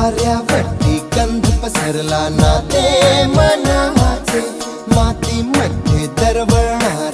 वाऱ्या वरती गंध पसरला नाते मनाचे. मातीमध्ये दरवळणार